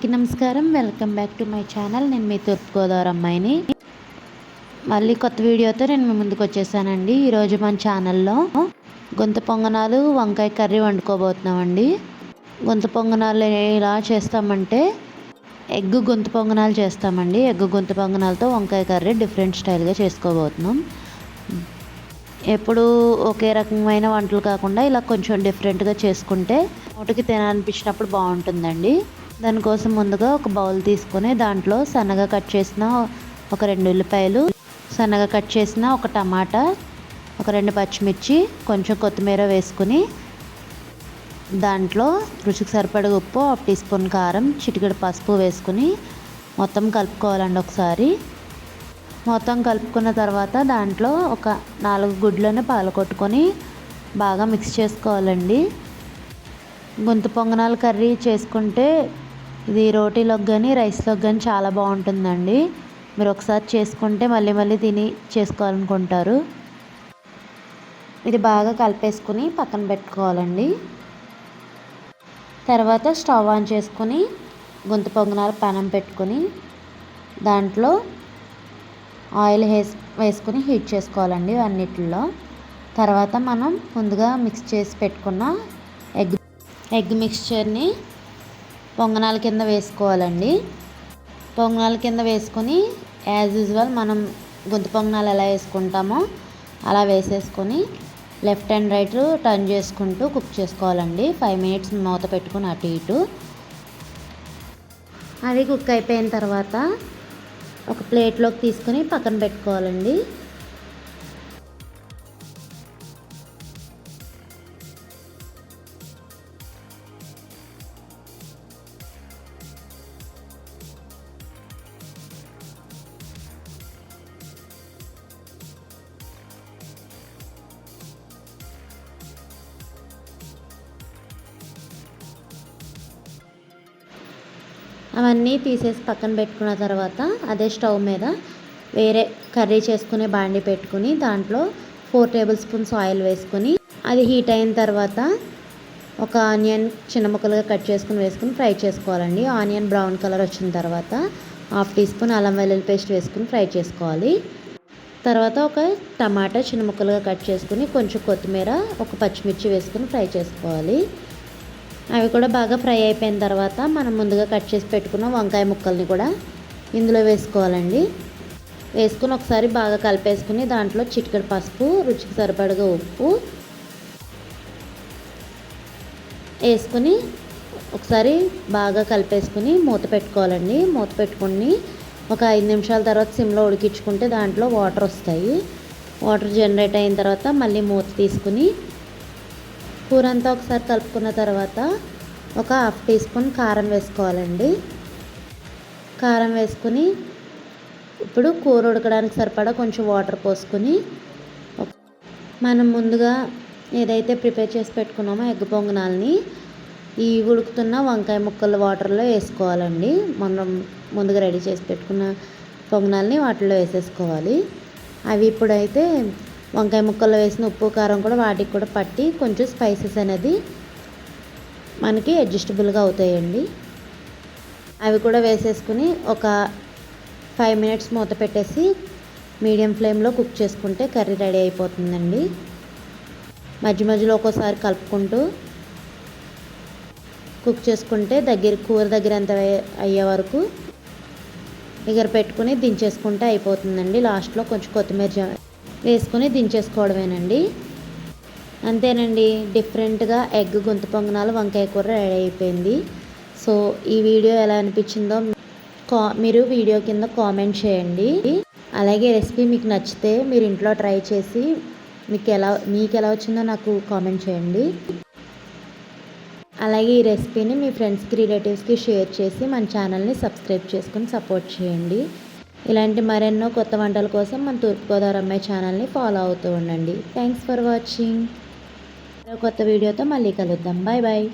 అందరికీ నమస్కారం. Welcome back to my channel. నేను మీ తూర్పుగోదావరి అమ్మాయిని. మళ్ళీ కొత్త వీడియోతో నేను మీ ముందుకు వచ్చేసానండి. ఈరోజు మన ఛానల్లో గుంత పొంగనాలు వంకాయ కర్రీ వండుకోబోతున్నామండి. గుంత పొంగనాలు ఎలా చేస్తామంటే ఎగ్ గుంత పొంగనాలు చేస్తామండి. ఎగ్ గుంత పొంగనాలతో వంకాయ కర్రీ డిఫరెంట్ స్టైల్గా చేసుకోబోతున్నాం. ఎప్పుడు ఒకే రకమైన వంటలు కాకుండా ఇలా కొంచెం డిఫరెంట్గా చేసుకుంటే నోటికి తినాలనిపించినప్పుడు బాగుంటుందండి. దానికోసం ముందుగా ఒక బౌల్ తీసుకొని దాంట్లో సన్నగా కట్ చేసిన ఒక రెండు ఉల్లిపాయలు సన్నగా కట్ చేసిన ఒక టమాటా ఒక రెండు పచ్చిమిర్చి కొంచెం కొత్తిమీర వేసుకుని దాంట్లో రుచికి సరిపడ ఉప్పు హాఫ్ టీ స్పూన్ కారం చిటికెడు పసుపు వేసుకుని మొత్తం కలుపుకోవాలండి ఒకసారి. మొత్తం కలుపుకున్న తర్వాత దాంట్లో ఒక నాలుగు గుడ్లను పాలకొట్టుకొని బాగా మిక్స్ చేసుకోవాలండి. గొంతు పొంగనాలు కర్రీ చేసుకుంటే ఇది రోటీలోకి కానీ రైస్లోకి కానీ చాలా బాగుంటుందండి. మీరు ఒకసారి చేసుకుంటే మళ్ళీ మళ్ళీ తిని చేసుకోవాలనుకుంటారు. ఇది బాగా కలిపేసుకుని పక్కన పెట్టుకోవాలండి. తర్వాత స్టవ్ ఆన్ చేసుకుని గుంత పొంగనాలు పానం పెట్టుకొని దాంట్లో ఆయిల్ వేసి వేసుకుని హీట్ చేసుకోవాలండి అన్నిటిలో. తర్వాత మనం ముందుగా మిక్స్ చేసి పెట్టుకున్న ఎగ్ ఎగ్ మిక్స్చర్ని పొంగనాల కింద వేసుకోవాలండి. పొంగనాల కింద వేసుకొని యాజ్ యూజువల్ మనం గుంత పొంగనాలు ఎలా వేసుకుంటామో అలా వేసేసుకొని లెఫ్ట్ అండ్ రైట్ టర్న్ చేసుకుంటూ కుక్ చేసుకోవాలండి. ఫైవ్ మినిట్స్ మూత పెట్టుకుని అటు ఇటు. అది కుక్ అయిపోయిన తర్వాత ఒక ప్లేట్లోకి తీసుకొని పక్కన పెట్టుకోవాలండి. అవన్నీ తీసేసి పక్కన పెట్టుకున్న తర్వాత అదే స్టవ్ మీద వేరే కర్రీ చేసుకునే బాండి పెట్టుకుని దాంట్లో ఫోర్ టేబుల్ స్పూన్స్ ఆయిల్ వేసుకొని అది హీట్ అయిన తర్వాత ఒక ఆనియన్ చిన్న ముక్కలుగా కట్ చేసుకుని వేసుకుని ఫ్రై చేసుకోవాలండి. ఆనియన్ బ్రౌన్ కలర్ వచ్చిన తర్వాత హాఫ్ టీ స్పూన్ అల్లం వెల్లుల్లి పేస్ట్ వేసుకుని ఫ్రై చేసుకోవాలి. తర్వాత ఒక టమాటా చిన్న ముక్కలుగా కట్ చేసుకుని కొంచెం కొత్తిమీర ఒక పచ్చిమిర్చి వేసుకుని ఫ్రై చేసుకోవాలి. అవి కూడా బాగా ఫ్రై అయిపోయిన తర్వాత మనం ముందుగా కట్ చేసి పెట్టుకున్న వంకాయ ముక్కల్ని కూడా ఇందులో వేసుకోవాలండి. వేసుకుని ఒకసారి బాగా కలిపేసుకుని దాంట్లో చిటికెడు పసుపు రుచికి సరిపడగా ఉప్పు వేసుకుని ఒకసారి బాగా కలిపేసుకుని మూత పెట్టుకోవాలండి. మూత పెట్టుకుని ఒక ఐదు నిమిషాల తర్వాత సిమ్లో ఉడికించుకుంటే దాంట్లో వాటర్ వస్తాయి. వాటర్ జనరేట్ అయిన తర్వాత మళ్ళీ మూత తీసుకుని కూర అంతా ఒకసారి కలుపుకున్న తర్వాత ఒక హాఫ్ టీ స్పూన్ కారం వేసుకోవాలండి. కారం వేసుకుని ఇప్పుడు కూర ఉడకడానికి సరిపడా కొంచెం వాటర్ పోసుకొని మనం ముందుగా ఏదైతే ప్రిపేర్ చేసి పెట్టుకున్నామో ఎగ్ పొంగనాలని ఈ ఉడుకుతున్న వంకాయ ముక్కలు వాటర్లో వేసుకోవాలండి. మనం ముందుగా రెడీ చేసి పెట్టుకున్న పొంగనాలని వాటిలో వేసేసుకోవాలి. అవి ఇప్పుడైతే వంకాయ ముక్కలు వేసిన ఉప్పు కారం కూడా వాటికి కూడా పట్టి కొంచెం స్పైసెస్ అనేది మనకి అడ్జస్టబుల్గా అవుతాయండి. అవి కూడా వేసేసుకుని ఒక ఫైవ్ మినిట్స్ మూత పెట్టేసి మీడియం ఫ్లేమ్లో కుక్ చేసుకుంటే కర్రీ రెడీ అయిపోతుందండి. మధ్య మధ్యలో ఒక్కోసారి కలుపుకుంటూ కుక్ చేసుకుంటే దగ్గర కూర దగ్గర ఎంత అయ్యే వరకు ఎగర పెట్టుకుని దించేసుకుంటే అయిపోతుందండి. లాస్ట్లో కొంచెం కొత్తిమీర వేసుకొని దించేసుకోవడమేనండి. అంతేనండి డిఫరెంట్గా ఎగ్ గొంతు పొంగనాలు వంకాయ కూర రెడీ అయిపోయింది. సో ఈ వీడియో ఎలా అనిపించిందో కా మీరు వీడియో కింద కామెంట్ చేయండి. అలాగే రెసిపీ మీకు నచ్చితే మీరు ఇంట్లో ట్రై చేసి మీకు ఎలా మీకు ఎలా వచ్చిందో నాకు కామెంట్ చేయండి. అలాగే ఈ రెసిపీని మీ ఫ్రెండ్స్కి రిలేటివ్స్కి షేర్ చేసి మన ఛానల్ని సబ్స్క్రైబ్ చేసుకొని సపోర్ట్ చేయండి. ఇలాంటి మరెన్నో కొత్త వంటల కోసం మన తూర్పుగోదావరి అమ్మాయి ఛానల్ని ఫాలో అవుతూ ఉండండి. థ్యాంక్స్ ఫర్ వాచింగ్ కొత్త వీడియోతో మళ్ళీ కలుద్దాం. Bye bye